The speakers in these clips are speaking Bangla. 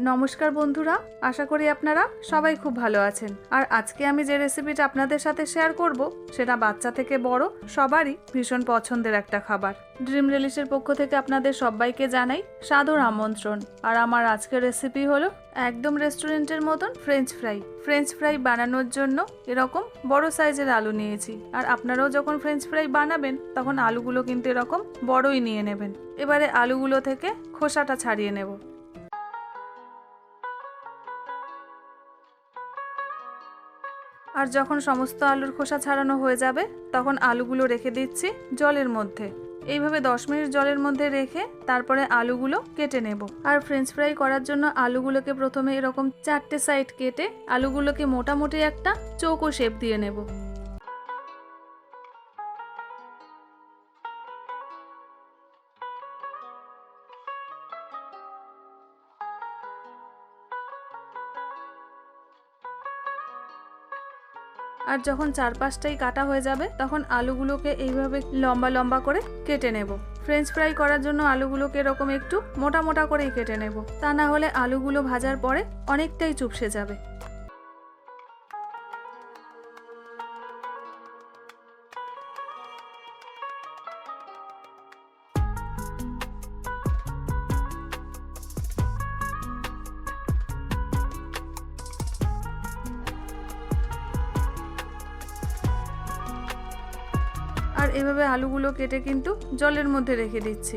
নমস্কার বন্ধুরা, আশা করি আপনারা সবাই খুব ভালো আছেন। আর আজকে আমি যে রেসিপিটা আপনাদের সাথে শেয়ার করব, সেটা বাচ্চা থেকে বড়, সবারই ভীষণ পছন্দের একটা খাবার। ড্রিম রিলিশের পক্ষ থেকে আপনাদের সবাইকে জানাই সাদর আমন্ত্রণ। আর আমার আজকের রেসিপি হলো একদম রেস্টুরেন্টের মতন ফ্রেঞ্চ ফ্রাই ফ্রেঞ্চ ফ্রাই বানানোর জন্য এরকম বড় সাইজের আলু নিয়েছি। আর আপনারাও যখন ফ্রেঞ্চ ফ্রাই বানাবেন, তখন আলুগুলো কিন্তু এরকম বড়ই নিয়ে নেবেন। এবারে আলুগুলো থেকে খোসাটা ছাড়িয়ে নেব। আর যখন সমস্ত আলুর খোসা ছাড়ানো হয়ে যাবে, তখন আলুগুলো রেখে দিচ্ছি জলের মধ্যে। এইভাবে দশ মিনিট জলের মধ্যে রেখে তারপরে আলুগুলো কেটে নেব। আর ফ্রেঞ্চ ফ্রাই করার জন্য আলুগুলোকে প্রথমে এরকম চারটে সাইড কেটে আলুগুলোকে মোটামুটি একটা চৌকো শেপ দিয়ে নেব। আর যখন চার পাঁচটাই কাটা হয়ে যাবে, তখন আলুগুলোকে এইভাবে লম্বা লম্বা করে কেটে নেব। ফ্রেঞ্চ ফ্রাই করার জন্য আলুগুলোকে এরকম একটু মোটা মোটা করেই কেটে নেব। তা না হলে আলুগুলো ভাজার পরে অনেকটাই চুপসে যাবে। এভাবে আলুগুলো কেটে কিন্তু জলের মধ্যে রেখে দিচ্ছি।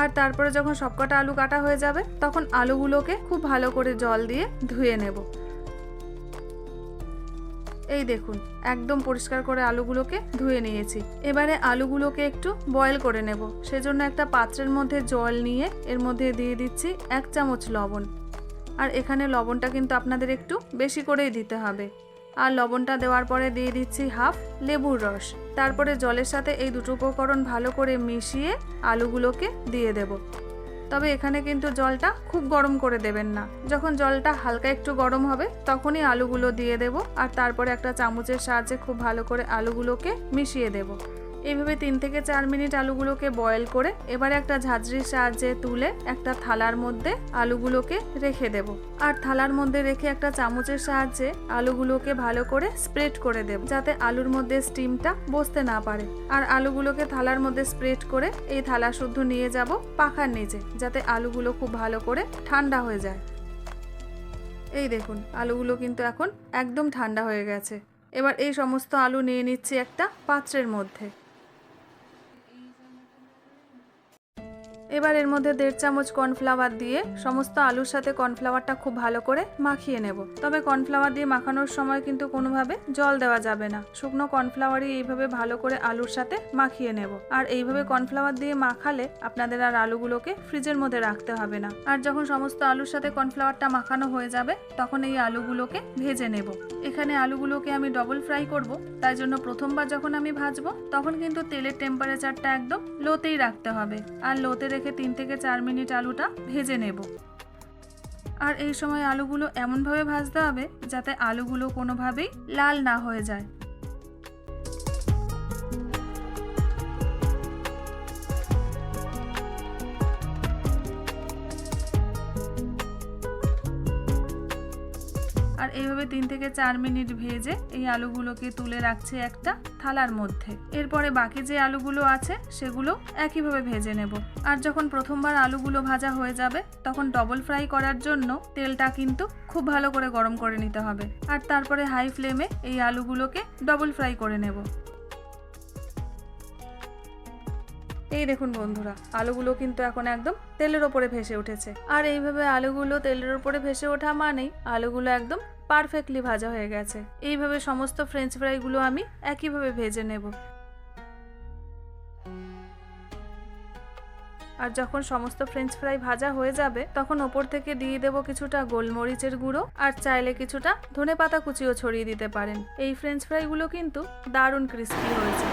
আর তারপরে যখন সবকটা আলু কাটা হয়ে যাবে, তখন আলুগুলোকে খুব ভালো করে জল দিয়ে ধুয়ে নেব। এই দেখুন, একদম পরিষ্কার করে আলুগুলোকে ধুয়ে নিয়েছি। এবারে আলুগুলোকে একটু বয়েল করে নেব। সেজন্য একটা পাত্রের মধ্যে জল নিয়ে এর মধ্যে দিয়ে দিচ্ছি এক চামচ লবণ। আর এখানে লবণটা কিন্তু আপনাদের একটু বেশি করেই দিতে হবে। আর লবণটা দেওয়ার পরে দিয়ে দিচ্ছি হাফ লেবুর রস। তারপরে জলের সাথে এই দুটো উপকরণ ভালো করে মিশিয়ে আলুগুলোকে দিয়ে দেব। তবে এখানে কিন্তু জলটা খুব গরম করে দেবেন না। যখন জলটা হালকা একটু গরম হবে, তখনই আলুগুলো দিয়ে দেব। আর তারপরে একটা চামচের সাহায্যে খুব ভালো করে আলুগুলোকে মিশিয়ে দেব। এইভাবে তিন থেকে চার মিনিট আলুগুলোকে বয়েল করে এবারে একটা ঝাঁঝরির সাহায্যে তুলে একটা থালার মধ্যে আলুগুলোকে রেখে দেব। আর থালার মধ্যে রেখে একটা চামচের সাহায্যে আলুগুলোকে ভালো করে স্প্রেড করে দেব, যাতে আলুর মধ্যে স্টিমটা বসতে না পারে। আর আলুগুলোকে থালার মধ্যে স্প্রেড করে এই থালা শুদ্ধ নিয়ে যাব পাখার নিচে, যাতে আলুগুলো খুব ভালো করে ঠান্ডা হয়ে যায়। এই দেখুন, আলুগুলো কিন্তু এখন একদম ঠান্ডা হয়ে গেছে। এবার এই সমস্ত আলু নিয়ে নিচ্ছি একটা পাত্রের মধ্যে। এবার এর মধ্যে দেড় চামচ কর্নফ্লাওয়ার দিয়ে সমস্ত আলুর সাথে কর্নফ্লাওয়ারটা খুব ভালো করে মাখিয়ে নেব। তবে কর্নফ্লাওয়ার দিয়ে মাখানোর সময় কিন্তু কোনোভাবে জল দেওয়া যাবে না। শুকনো কর্নফ্লাওয়ারই এইভাবে ভালো করে আলুর সাথে মাখিয়ে নেব। আর এইভাবে কর্নফ্লাওয়ার দিয়ে মাখালে আপনাদের আর আলুগুলোকে ফ্রিজের মধ্যে রাখতে হবে না। আর যখন সমস্ত আলুর সাথে কর্নফ্লাওয়ারটা মাখানো হয়ে যাবে, তখন এই আলুগুলোকে ভেজে নেব। এখানে আলুগুলোকে আমি ডবল ফ্রাই করব। তাই জন্য প্রথমবার যখন আমি ভাজবো, তখন কিন্তু তেলের টেম্পারেচারটা একদম লোতেই রাখতে হবে। আর লোতে রেখে তিন থেকে চার মিনিট আলুটা ভেজে নেব। আর এই সময় আলুগুলো এমনভাবে ভাজতে হবে যাতে আলুগুলো কোনোভাবেই লাল না হয়ে যায়। এইভাবে তিন থেকে চার মিনিট ভেজে এই আলুগুলোকে তুলে রাখছে একটা থালার মধ্যে। এরপরে বাকি যে আলুগুলো আছে, সেগুলো একইভাবে ভেজে নেব। আর যখন প্রথমবার আলুগুলো ভাজা হয়ে যাবে, তখন ডবল ফ্রাই করার জন্য তেলটা কিন্তু খুব ভালো করে গরম করে নিতে হবে। আর তারপরে হাই ফ্লেমে এই আলুগুলোকে ডবল ফ্রাই করে নেব। এই দেখুন বন্ধুরা, আলুগুলো কিন্তু এখন একদম তেলের ওপরে ভেসে উঠেছে। আর এইভাবে আলুগুলো তেলের ওপরে ভেসে ওঠা মানেই আলুগুলো একদম পারফেক্টলি ভাজা হয়ে গেছে। এইভাবে সমস্ত ফ্রেঞ্চ ফ্রাইগুলো আমি একইভাবে ভেজে নেব। আর যখন সমস্ত ফ্রেঞ্চ ফ্রাই ভাজা হয়ে যাবে, তখন ওপর থেকে দিয়ে দেব কিছুটা গোলমরিচের গুঁড়ো আর চাইলে কিছুটা ধনে পাতা কুচিও ছড়িয়ে দিতে পারেন। এই ফ্রেঞ্চ ফ্রাইগুলো কিন্তু দারুণ ক্রিস্পি হয়েছে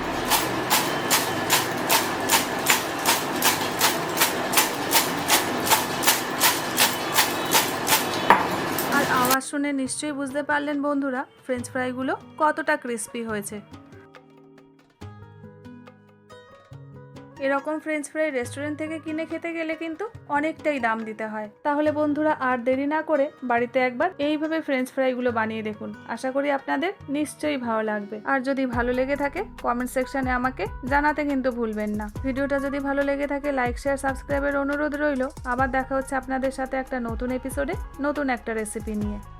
আর আওয়াজ শুনে নিশ্চয়ই বুঝতে পারলেন বন্ধুরা ফ্রেঞ্চ ফ্রাইগুলো কতটা ক্রিস্পি হয়েছে। এরকম ফ্রেঞ্চ ফ্রাই রেস্টুরেন্ট থেকে কিনে খেতে গেলে কিন্তু অনেকটাই দাম দিতে হয়। তাহলে বন্ধুরা, আর দেরি না করে বাড়িতে একবার এইভাবে ফ্রেঞ্চ ফ্রাইগুলো বানিয়ে দেখুন। আশা করি আপনাদের নিশ্চয়ই ভালো লাগবে। আর যদি ভালো লেগে থাকে কমেন্ট সেকশনে আমাকে জানাতে কিন্তু ভুলবেন না। ভিডিওটা যদি ভালো লেগে থাকে লাইক শেয়ার সাবস্ক্রাইবের অনুরোধ রইল। আবার দেখা হচ্ছে আপনাদের সাথে একটা নতুন এপিসোডে নতুন একটা রেসিপি নিয়ে।